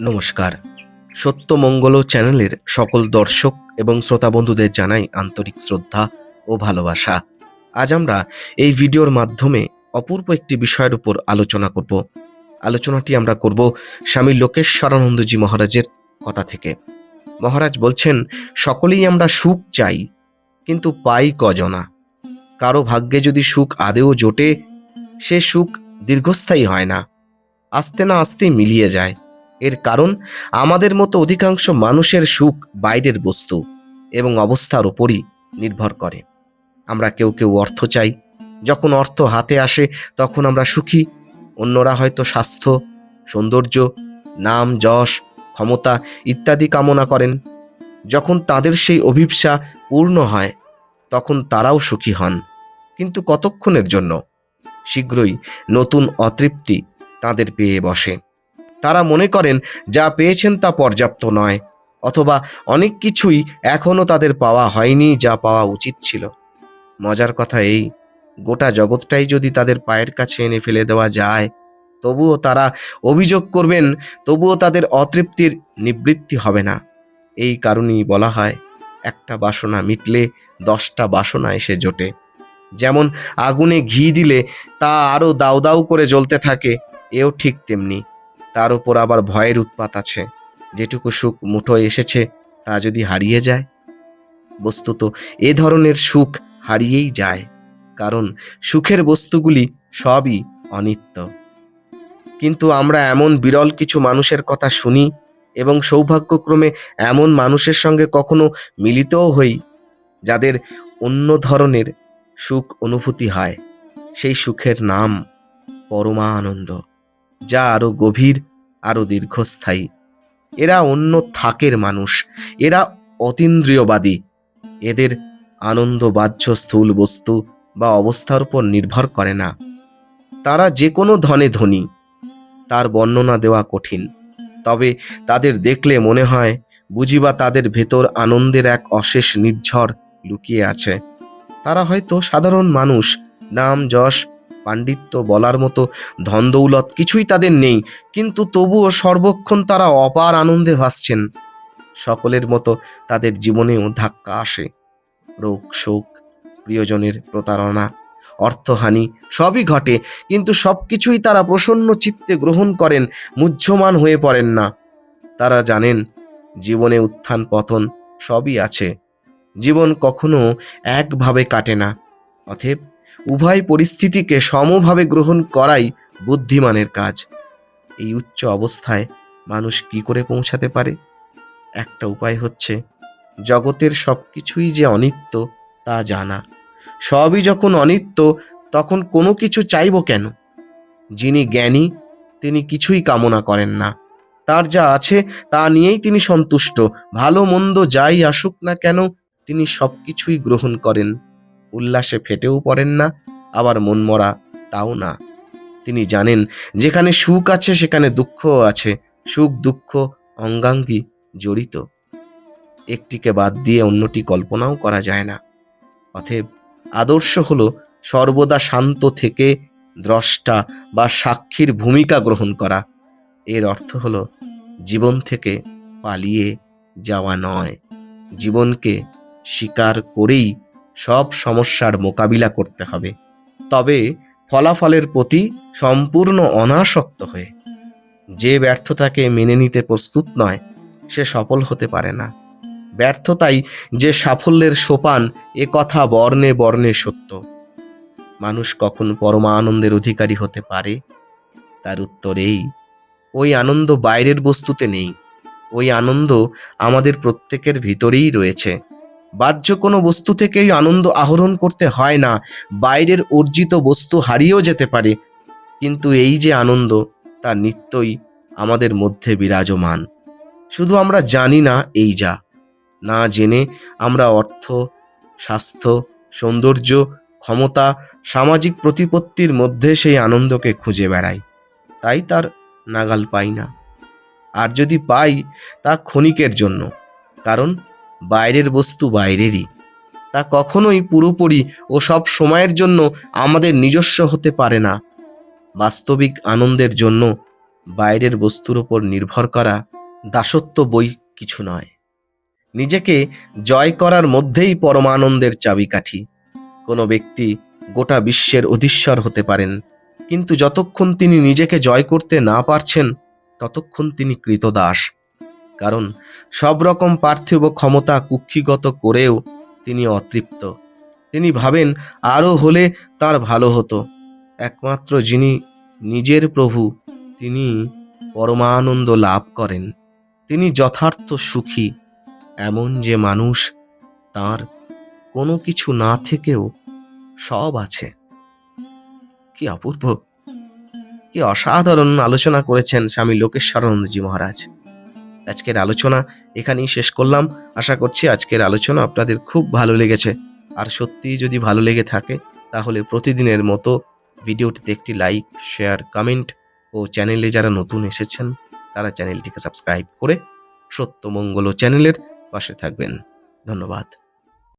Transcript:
নমস্কার। সত্যমঙ্গল চ্যানেলের সকল দর্শক এবং শ্রোতা বন্ধুদের জানাই আন্তরিক শ্রদ্ধা ও ভালোবাসা। আজ আমরা এই ভিডিওর মাধ্যমে অপূর্ব একটি বিষয়ের উপর আলোচনা করব। আলোচনাটি আমরা করব স্বামী লোকেশ্বরানন্দজি মহারাজের কথা থেকে। মহারাজ বলছেন, সকলেই আমরা সুখ চাই, কিন্তু পাই কজনা। কারও ভাগ্যে যদি সুখ আদেও জোটে, সে সুখ দীর্ঘস্থায়ী হয় না। আস্তে না আস্তে মিলিয়ে যায়। এর কারণ আমাদের মতো অধিকাংশ মানুষের সুখ বাইরের বস্তু এবং অবস্থার ওপরই নির্ভর করে। আমরা কেউ কেউ অর্থ চাই। যখন অর্থ হাতে আসে, তখন আমরা সুখী। অন্যরা হয়তো স্বাস্থ্য, সৌন্দর্য, নাম, যশ, ক্ষমতা ইত্যাদি কামনা করেন। যখন তাদের সেই অভিপ্সা পূর্ণ হয়, তখন তারাও সুখী হন। কিন্তু কতক্ষণের জন্য? শীঘ্রই নতুন অতৃপ্তি তাদের পেয়ে বসে। তারা মনে করেন, যা পেয়েছেন তা পর্যাপ্ত নয়। অথবা, অনেক কিছুই এখনও তাদের পাওয়া হয়নি যা পাওয়া উচিত ছিল। মজার কথা এই, গোটা জগৎটাই যদি তাদের পায়ের কাছে এনে ফেলে দেওয়া যায়, তবুও তারা অভিযোগ করবেন, তবুও তাদের অতৃপ্তির নিবৃত্তি হবে না। এই কারণেই বলা হয়, একটা বাসনা মিটলে দশটা বাসনা এসে জোটে। যেমন, আগুনে ঘি দিলে তা আরও দাউ দাউ করে জ্বলতে থাকে, এও ঠিক তেমনি। তার উপর আবার ভয়ের উৎপাত আছে। যেটুকু সুখ মুঠোয় এসেছে, তা যদি হারিয়ে যায়? বস্তুত এ ধরনের সুখ হারিয়েই যায়, কারণ সুখের বস্তুগুলি সবই অনিত্য। কিন্তু আমরা এমন বিরল কিছু মানুষের কথা শুনি এবং সৌভাগ্যক্রমে এমন মানুষের সঙ্গে কখনো মিলিতও হই, যাদের অন্য ধরনের সুখ অনুভূতি হয়। সেই সুখের নাম পরমানন্দ। যা আরও গভীর আরও দীর্ঘস্থায়ী। এরা অন্য থাকের মানুষ, এরা অতীন্দ্রিয়বাদী। এদের আনন্দ বাহ্য স্থূল বস্তু বা অবস্থার উপর নির্ভর করে না। তারা যে কোনো ধনে ধনী। তার বর্ণনা দেওয়া কঠিন। তবে তাদের দেখলে মনে হয়, বুঝিবা তাদের ভেতর আনন্দের এক অশেষ নির্ঝর লুকিয়ে আছে। তারা হয়তো সাধারণ মানুষ, নাম, যশ পাণ্ডিত্য বলার মতো ধন দৌলত কিছুই তাদের নেই, কিন্তু তবুও সর্বক্ষণ তারা অপার আনন্দে ভাসছেন। সকলের মতো তাদের জীবনেও ধাক্কা আসে। রোগ, শোক, প্রিয়জনের প্রতারণা, অর্থহানি সবই ঘটে, কিন্তু সব কিছুই তারা প্রসন্ন চিত্তে গ্রহণ করেন, মুহ্যমান হয়ে পড়েন না। তারা জানেন, জীবনে উত্থান পতন সবই আছে। জীবন কখনো একভাবে কাটে না, অতএব উভয় পরিস্থিতিকে সমভাবে গ্রহণ করাই বুদ্ধিমানের কাজ। এই উচ্চ অবস্থায় মানুষ কি করে পৌঁছাতে পারে? একটা উপায় হচ্ছে, জগতের সব কিছুই যে অনিত্য, তা জানা। সবই যখন অনিত্য, তখন কোনো কিছু চাইব কেন? যিনি জ্ঞানী, তিনি কিছুই কামনা করেন না। তার যা আছে, তা নিয়েই তিনি সন্তুষ্ট। ভালো মন্দ যাই আসুক না কেন, তিনি সব কিছুই গ্রহণ করেন। উল্লাসে ফেটেও পড়েন না, আবার মনমরা তাও না। তিনি জানেন, যেখানে সুখ আছে সেখানে দুঃখও আছে, সুখ, দুঃখ, অঙ্গাঙ্গি জড়িত। একটিকে বাদ দিয়ে অন্যটি কল্পনাও করা যায় না। অতএব আদর্শ হলো সর্বদা শান্ত থেকে দ্রষ্টা বা সাক্ষীর ভূমিকা গ্রহণ করা। এর অর্থ হলো জীবন থেকে পালিয়ে যাওয়া নয়। জীবনকে স্বীকার করেই সব সমস্যার মোকাবিলা করতে হবে। তবে ফলাফলের প্রতি সম্পূর্ণ অনাসক্ত হয়ে। যে ব্যর্থতাকে মেনে নিতে প্রস্তুত নয়, সে সফল হতে পারে না। ব্যর্থতাই যে সাফল্যের সোপান, এ কথা বর্ণে বর্ণে সত্য। মানুষ কখন পরমা আনন্দের অধিকারী হতে পারে? তার উত্তর এই, ওই আনন্দ বাইরের বস্তুতে নেই। ওই আনন্দ আমাদের প্রত্যেকের ভিতরেই রয়েছে। বাহ্য কোনো বস্তু থেকেই আনন্দ আহরণ করতে হয় না, বাইরের অর্জিত বস্তু হারিয়েও যেতে পারে। কিন্তু এই যে আনন্দ, তা নিত্যই আমাদের মধ্যে বিরাজমান। শুধু আমরা জানি না এই যা। না জেনে আমরা অর্থ, স্বাস্থ্য, সৌন্দর্য, ক্ষমতা, সামাজিক প্রতিপত্তির মধ্যে সেই আনন্দকে খুঁজে বেড়াই। তাই তার নাগাল পাই না। আর যদি পাই, তা ক্ষণিকের জন্য। কারণ বাইরের বস্তু বাইরেরই। তা কখনোই পুরোপুরি ও সব সময়ের জন্য আমাদের নিজস্ব হতে পারে না। বাস্তবিক আনন্দের জন্য বাইরের বস্তুর ওপর নির্ভর করা দাসত্ব বই কিছু নয়। নিজেকে জয় করার মধ্যেই পরমানন্দের চাবিকাঠি। কোনো ব্যক্তি গোটা বিশ্বের অধীশ্বর হতে পারেন, কিন্তু যতক্ষণ তিনি নিজেকে জয় করতে না পারছেন, ততক্ষণ তিনি কৃতদাস। কারণ সব রকম পার্থিব ক্ষমতা কুক্ষিগত করেও তিনি অতৃপ্ত। তিনি ভাবেন, আরও হলে তার ভালো হতো। একমাত্র যিনি নিজের প্রভু, তিনি পরমানন্দ লাভ করেন। তিনি যথার্থ সুখী, এমন যে মানুষ তার কোনো কিছু না থেকেও সব আছে। কি অপূর্ব, কি অসাধারণ আলোচনা করেছেন স্বামী লোকেশ্বরানন্দজি মহারাজ। আজকের আলোচনা এখানেই শেষ করলাম। আশা করছি আজকের আলোচনা আপনাদের খুব ভালো লেগেছে। আর সত্যি যদি ভালো লেগে থাকে, তাহলে প্রতিদিনের মতো ভিডিওটিতে একটি লাইক, শেয়ার, কমেন্ট ও চ্যানেলে যারা নতুন এসেছেন, তারা চ্যানেলটিকে সাবস্ক্রাইব করে সত্যমঙ্গল চ্যানেলের পাশে থাকবেন। ধন্যবাদ।